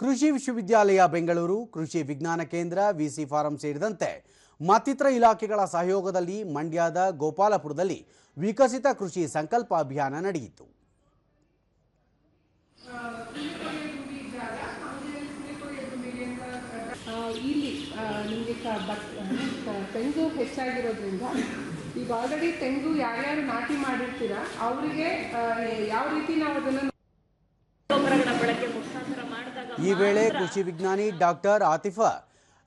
ಕೃಷಿ ವಿಶ್ವವಿದ್ಯಾಲಯ ಬೆಂಗಳೂರು ಕೃಷಿ ವಿಜ್ಞಾನ ಕೇಂದ್ರ ವಿಸಿ ಫಾರಂ ಸೇರಿದಂತೆ ಮತ್ತಿತರ ಇಲಾಖೆಗಳ ಸಹಯೋಗದಲ್ಲಿ ಮಂಡ್ಯದ ಗೋಪಾಲಪುರದಲ್ಲಿ ವಿಕಸಿತ ಕೃಷಿ ಸಂಕಲ್ಪ ಅಭಿಯಾನ ನಡೆಯಿತು. ಇಲ್ಲಿ ನಿಮಗೆ ತೆಂಗು ಹೆಚ್ಚಾಗಿರೋದ್ರಿಂದ ಈಗ ಆಲ್ರೆಡಿ ತೆಂಗು ಯಾರ್ಯಾರು ನಾಟಿ ಮಾಡಿರ್ತೀರಾ ಅವರಿಗೆ ಯಾವ ರೀತಿ ನಾವು ಅದನ್ನು ಗೊಬ್ಬರಗಳ ಬಳಕೆ ಮುಖಾಂತರ ಈ ವೇಳೆ ಕೃಷಿ ವಿಜ್ಞಾನಿ ಡಾಕ್ಟರ್ ಆತಿಫಾ,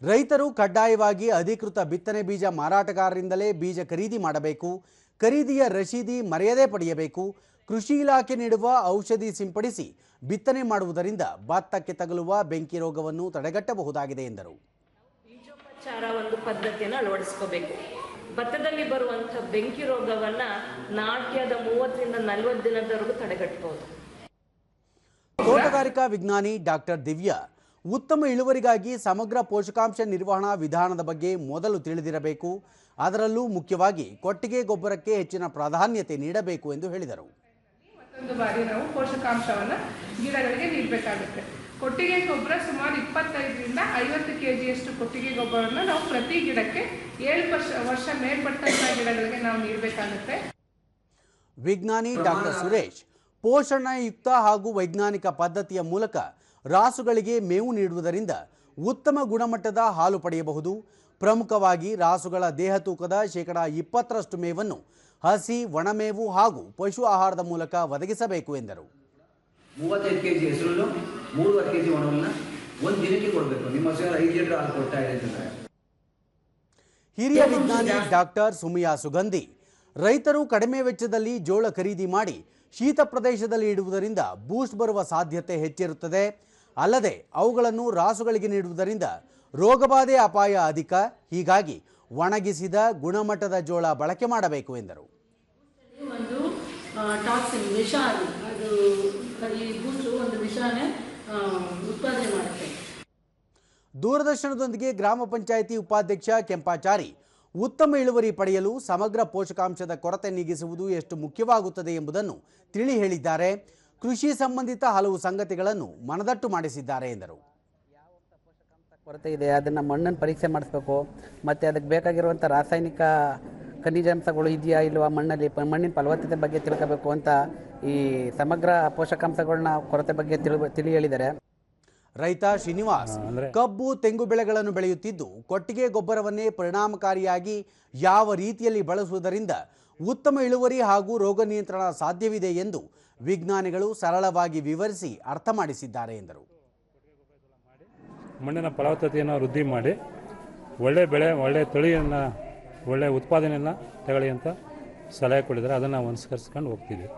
ರೈತರು ಕಡ್ಡಾಯವಾಗಿ ಅಧಿಕೃತ ಬಿತ್ತನೆ ಬೀಜ ಮಾರಾಟಗಾರರಿಂದಲೇ ಬೀಜ ಖರೀದಿ ಮಾಡಬೇಕು, ಖರೀದಿಯ ರಶೀದಿ ಮರೆಯದೇ ಪಡೆಯಬೇಕು, ಕೃಷಿ ಇಲಾಖೆ ನೀಡುವ ಔಷಧಿ ಸಿಂಪಡಿಸಿ ಬಿತ್ತನೆ ಮಾಡುವುದರಿಂದ ಭತ್ತಕ್ಕೆ ತಗಲುವ ಬೆಂಕಿ ರೋಗವನ್ನು ತಡೆಗಟ್ಟಬಹುದಾಗಿದೆ ಎಂದರು. ಬೀಜೋಪಚಾರ ಒಂದು ಪದ್ಧತಿಯನ್ನು ಅಳವಡಿಸ್ಕೋಬೇಕು. ಭತ್ತದಲ್ಲಿ ಬರುವಂತಹ ಬೆಂಕಿ ರೋಗವನ್ನ ನಾಟ್ಯದ ಮೂವತ್ತರಿಂದ ನಲವತ್ತು ದಿನದವರೆಗೂ ತಡೆಗಟ್ಟಬಹುದು ತೋಟಗಾರಿಕಾ ವಿಜ್ಞಾನಿ ಡಾಕ್ಟರ್ ದಿವ್ಯಾ ಉತ್ತಮ ಇಳುವರಿಗಾಗಿ ಸಮಗ್ರ ಪೋಷಕಾಂಶ ನಿರ್ವಹಣಾ ವಿಧಾನದ ಬಗ್ಗೆ ಮೊದಲು ತಿಳಿದಿರಬೇಕು. ಅದರಲ್ಲೂ ಮುಖ್ಯವಾಗಿ ಕೊಟ್ಟಿಗೆ ಗೊಬ್ಬರಕ್ಕೆ ಹೆಚ್ಚಿನ ಪ್ರಾಧಾನ್ಯತೆ ನೀಡಬೇಕು ಎಂದು ಹೇಳಿದರು. ಮತ್ತೊಂದು ಬಾರಿ ನಾವು ಪೋಷಕಾಂಶವನ್ನು ಗಿಡಗಳಿಗೆ ನೀಡಬೇಕಾಗುತ್ತೆ. ಕೊಟ್ಟಿಗೆ ಗೊಬ್ಬರ ಸುಮಾರು ಇಪ್ಪತ್ತೈದರಿಂದ ಐವತ್ತು ಕೆ ಜಿಯಷ್ಟು ಕೊಟ್ಟಿಗೆ ಗೊಬ್ಬರವನ್ನು ನಾವು ಪ್ರತಿ ಗಿಡಕ್ಕೆ ಏಳು ವರ್ಷ ವರ್ಷ ಮೇಲ್ಪಟ್ಟಂತಹ ಗಿಡಗಳಿಗೆ ನಾವು ನೀಡಬೇಕಾಗುತ್ತೆ. ವಿಜ್ಞಾನಿ ಡಾಕ್ಟರ್ ಸುರೇಶ್ ಪೋಷಣೆಯುಕ್ತ ಹಾಗೂ ವೈಜ್ಞಾನಿಕ ಪದ್ಧತಿಯ ಮೂಲಕ ರಾಸುಗಳಿಗೆ ಮೇವು ನೀಡುವುದರಿಂದ ಉತ್ತಮ ಗುಣಮಟ್ಟದ ಹಾಲು ಪಡೆಯಬಹುದು. ಪ್ರಮುಖವಾಗಿ ರಾಸುಗಳ ದೇಹ ತೂಕದ ಶೇಕಡ ಇಪ್ಪತ್ತರಷ್ಟು ಮೇವನ್ನು ಹಸಿ ಒಣಮೇವು ಹಾಗೂ ಪಶು ಆಹಾರದ ಮೂಲಕ ಒದಗಿಸಬೇಕು ಎಂದರು. ಮೂವತ್ತೈದು ಕೆ ಜಿ ಹೆಸರು ಮೂರುವರೆ ಕೆ ಜಿ ಒಣವನ್ನ ಒಂದು ದಿನಕ್ಕೆ ಕೊಡಬೇಕು. ನಿಮ್ಮ ಐದು ಲೀಟರ್ ಹಾಲು ಕೊಡ್ತಾ ಇದೆ ಅಂತಂದ್ರೆ ಹಿರಿಯ ವಿಜ್ಞಾನಿ ಡಾಕ್ಟರ್ ಸುಮಿಯಾ ಸುಗಂಧಿ ರೈತರು ಕಡಿಮೆ ವೆಚ್ಚದಲ್ಲಿ ಜೋಳ ಖರೀದಿ ಮಾಡಿ ಶೀತ ಪ್ರದೇಶದಲ್ಲಿ ಇಡುವುದರಿಂದ ಬೂಸ್ಟ್ ಬರುವ ಸಾಧ್ಯತೆ ಹೆಚ್ಚಿರುತ್ತದೆ. ಅಲ್ಲದೆ ಅವುಗಳನ್ನು ರಾಸುಗಳಿಗೆ ನೀಡುವುದರಿಂದ ರೋಗಬಾಧೆ ಅಪಾಯ ಅಧಿಕ. ಹೀಗಾಗಿ ಒಣಗಿಸಿದ ಗುಣಮಟ್ಟದ ಜೋಳ ಬಳಕೆ ಮಾಡಬೇಕು ಎಂದರು. ಒಂದು ಟಾಕ್ಸಿನ್ ವಿಷ ಅದು ಈ ಒಂದು ವಿಷಾನೇ ಉತ್ಪಾದನೆ ಮಾಡುತ್ತೆ. ದೂರದರ್ಶನದೊಂದಿಗೆ ಗ್ರಾಮ ಪಂಚಾಯಿತಿ ಉಪಾಧ್ಯಕ್ಷ ಕೆಂಪಾಚಾರಿ ಉತ್ತಮ ಇಳುವರಿ ಪಡೆಯಲು ಸಮಗ್ರ ಪೋಷಕಾಂಶದ ಕೊರತೆ ನೀಗಿಸುವುದು ಎಷ್ಟು ಮುಖ್ಯವಾಗುತ್ತದೆ ಎಂಬುದನ್ನು ತಿಳಿ ಹೇಳಿದ್ದಾರೆ. ಕೃಷಿ ಸಂಬಂಧಿತ ಹಲವು ಸಂಗತಿಗಳನ್ನು ಮನದಟ್ಟು ಮಾಡಿಸಿದ್ದಾರೆ ಎಂದರು. ಕೊರತೆ ಇದೆ, ಅದನ್ನು ಮಣ್ಣನ್ನು ಪರೀಕ್ಷೆ ಮಾಡಿಸ್ಬೇಕು, ಮತ್ತು ಅದಕ್ಕೆ ಬೇಕಾಗಿರುವಂಥ ರಾಸಾಯನಿಕ ಖನಿಜಾಂಶಗಳು ಇದೆಯಾ ಇಲ್ಲವಾ ಮಣ್ಣಲ್ಲಿ ಮಣ್ಣಿನ ಫಲವತ್ತತೆ ಬಗ್ಗೆ ತಿಳ್ಕೋಬೇಕು ಅಂತ ಈ ಸಮಗ್ರ ಪೋಷಕಾಂಶಗಳನ್ನ ಕೊರತೆ ಬಗ್ಗೆ ತಿಳಿ ತಿಳಿ ಹೇಳಿದ್ದಾರೆ. ರೈತ ಶ್ರೀನಿವಾಸ್ ಕಬ್ಬು ತೆಂಗು ಬೆಳೆಗಳನ್ನು ಬೆಳೆಯುತ್ತಿದ್ದು ಕೊಟ್ಟಿಗೆ ಗೊಬ್ಬರವನ್ನೇ ಪರಿಣಾಮಕಾರಿಯಾಗಿ ಯಾವ ರೀತಿಯಲ್ಲಿ ಬಳಸುವುದರಿಂದ ಉತ್ತಮ ಇಳುವರಿ ಹಾಗೂ ರೋಗ ನಿಯಂತ್ರಣ ಸಾಧ್ಯವಿದೆ ಎಂದು ವಿಜ್ಞಾನಿಗಳು ಸರಳವಾಗಿ ವಿವರಿಸಿ ಅರ್ಥ ಮಾಡಿಸಿದ್ದಾರೆ ಎಂದರು. ಮಣ್ಣಿನ ಫಲವತ್ತತೆಯನ್ನು ವೃದ್ಧಿ ಮಾಡಿ ಒಳ್ಳೆ ಬೆಳೆ ಒಳ್ಳೆ ತಳಿಯನ್ನು ಒಳ್ಳೆ ಉತ್ಪಾದನೆಯನ್ನು ತಗೊಳ್ಳಿ ಅಂತ ಸಲಹೆ ಕೊಟ್ಟಿದ್ದಾರೆ. ಅದನ್ನು ಅನುಸರಿಸ್ಕೊಂಡು ಹೋಗ್ತಿದ್ದೀವಿ.